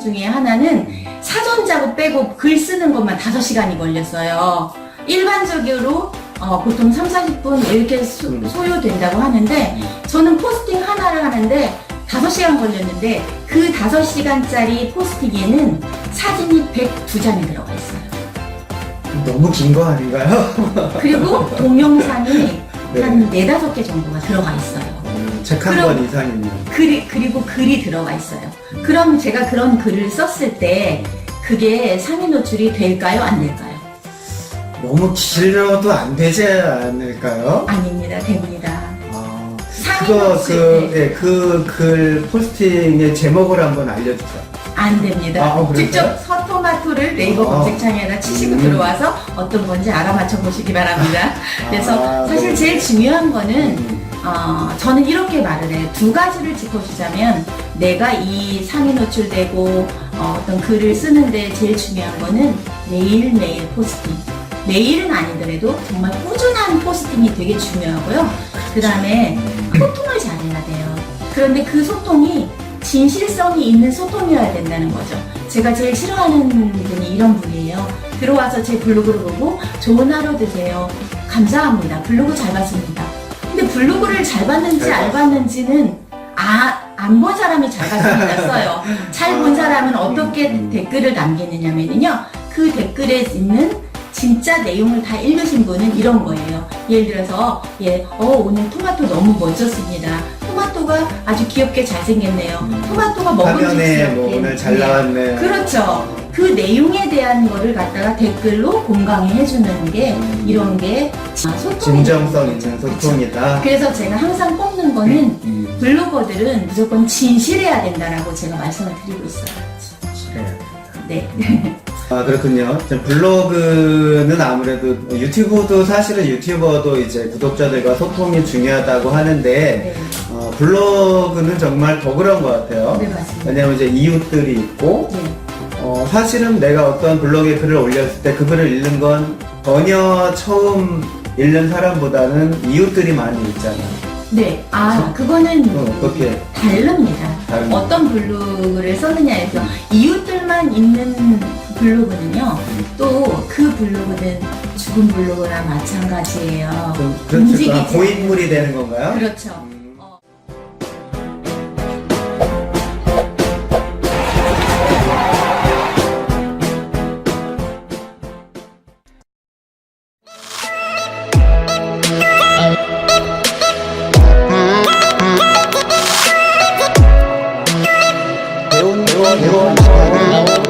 중에 하나는 사전 작업 빼고 글 쓰는 것만 5시간이 걸렸어요. 일반적으로 어, 보통 3, 40분 이렇게 소, 음. 소요된다고 하는데 저는 포스팅 하나를 하는데 5시간 걸렸는데 그 5시간짜리 포스팅에는 사진이 102장이 들어가 있어요. 너무 긴 거 아닌가요? 그리고 동영상이 네. 한 4, 5개 정도가 들어가 있어요. 책 한 권 이상이면. 글이, 그리고 글이 들어가 있어요. 그럼 제가 그런 글을 썼을 때 그게 상위 노출이 될까요? 안 될까요? 너무 길어도 안 되지 않을까요? 아닙니다. 됩니다. 아, 상위 그거 노출 그, 네. 예, 그, 글 포스팅의 제목을 한번 알려주죠. 안 됩니다. 아, 어, 그래요? 직접 서토마토를 네이버 아. 검색창에다 치시고 음. 들어와서 어떤 건지 알아맞혀 보시기 바랍니다. 그래서 아, 사실 네. 제일 중요한 거는 음, 어, 저는 이렇게 말을 해요. 두 가지를 짚어주자면 내가 이 상위 노출되고 어, 떤 글을 쓰는데 제일 중요한 거는 매일매일 포스팅. 매일은 아니더라도 정말 꾸준한 포스팅이 되게 중요하고요. 그 다음에 소통을 잘해야 돼요. 그런데 그 소통이 진실성이 있는 소통이어야 된다는 거죠. 제가 제일 싫어하는 분이 이런 분이에요. 들어와서 제 블로그를 보고 좋은 하루 되세요. 감사합니다. 블로그 잘 봤습니다. 블로그를 잘 봤는지 잘안 봤는지는 아, 안 본 사람이 잘 봤습니다 써요. 잘 본 사람은 어떻게 음. 댓글을 남기느냐면요. 그 댓글에 있는 진짜 내용을 다 읽으신 분은 이런 거예요. 예를 들어서, 예, 어, 오늘 토마토 너무 멋졌습니다. 토마토가 아주 귀엽게 잘생겼네요. 음. 토마토가 화면에 먹음직스럽게. 뭐 오늘 잘 네. 나왔네. 그렇죠. 그 내용에 대한 거를 갖다가 댓글로 공강해 해주는 게 음. 이런 게 소통이 진정성 있는 소통이다. 그래서 제가 항상 꼽는 거는 음, 블로거들은 무조건 진실해야 된다라고 제가 말씀을 드리고 있어요. 그래요. 네. 아 그렇군요. 블로그는 아무래도 유튜브도 사실은 유튜버도 이제 구독자들과 소통이 중요하다고 하는데 네. 어, 블로그는 정말 더 그런 것 같아요. 네, 맞습니다. 왜냐면 이제 이웃들이 있고 네. 어, 사실은 내가 어떤 블로그에 글을 올렸을 때 그 글을 읽는 건 전혀 처음 읽는 사람보다는 이웃들이 많이 읽잖아요. 네. 아, 그거는 어, 어떻게 다릅니다. 다릅니다. 어떤 블로그를 썼느냐에서 이웃들만 있는 블로그는요. 또 그 블로그는 죽은 블로그나 마찬가지예요. 좀 그렇죠. 움직이지 아, 고인물이 되는 건가요? 그렇죠. 음. Lord,